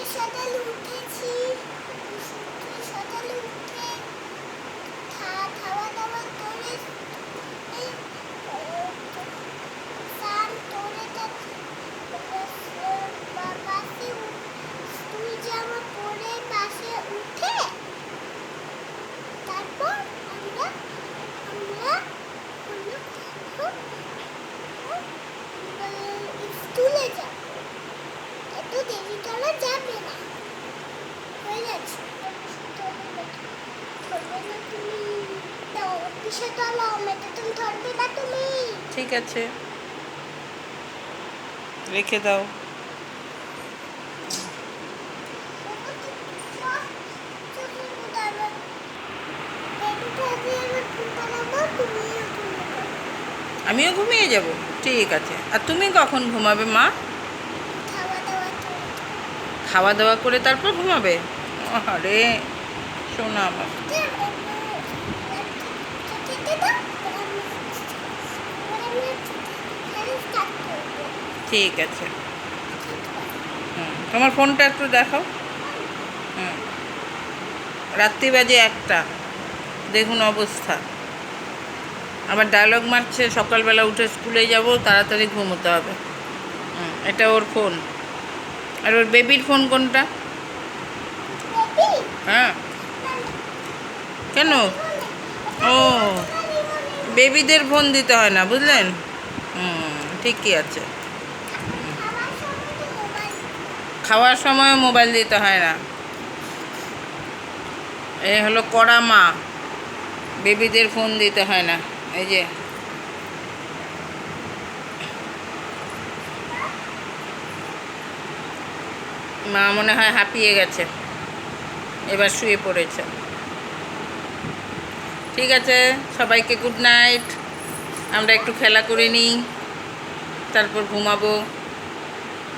আমি সকালে উঠেছি সকালে উঠে খা- খাওয়া দাওয়া করে এই, আহ, স্নান করে তারপর, আহ, বা- পাশে উ- স্কুল জামা পরে পাশে উঠে তারপর আমরা আমরা হলো খুব স্কুলে যাব এত দেরি করা যাবে না হয়ে যাচ্ছে ধরবে না তুমি দাও কিসে তলা মেয়েটা তুমি ধরবে না তুমি ঠিক আছে। রেখে দাও। আমিও ঘুমিয়ে যাব। ঠিক আছে। আর তুমি কখন ঘুমাবে, মা? খাওয়া দাওয়া করে তারপর ঘুমাবে? আরে, শোনা আমার ঠিক আছে। হুম, তোমার ফোনটা একটু দেখাও। হুম, রাত্রি বাজে একটা। দেখুন অবস্থা। আবার ডায়লগ মারছে, সকালবেলা উঠে স্কুলে যাব, তাড়াতাড়ি ঘুমোতে হবে। হুম, এটা ওর ফোন। আর ওর বেবির ফোন কোনটা? হ্যাঁ। কেন? ও বেবিদের ফোন দিতে হয় না, বুঝলেন? হুম, ঠিকই আছে। খাওয়ার সময় মোবাইল দিতে হয় না। এই হলো কড়া মা। বেবিদের ফোন দিতে হয় না। এই যে। মা মনে হয় হাঁপিয়ে গেছে। এবার শুয়ে পড়েছে। ঠিক আছে, সবাইকে গুড নাইট আমরা একটু খেলা করে নিই। তারপর ঘুমাবো।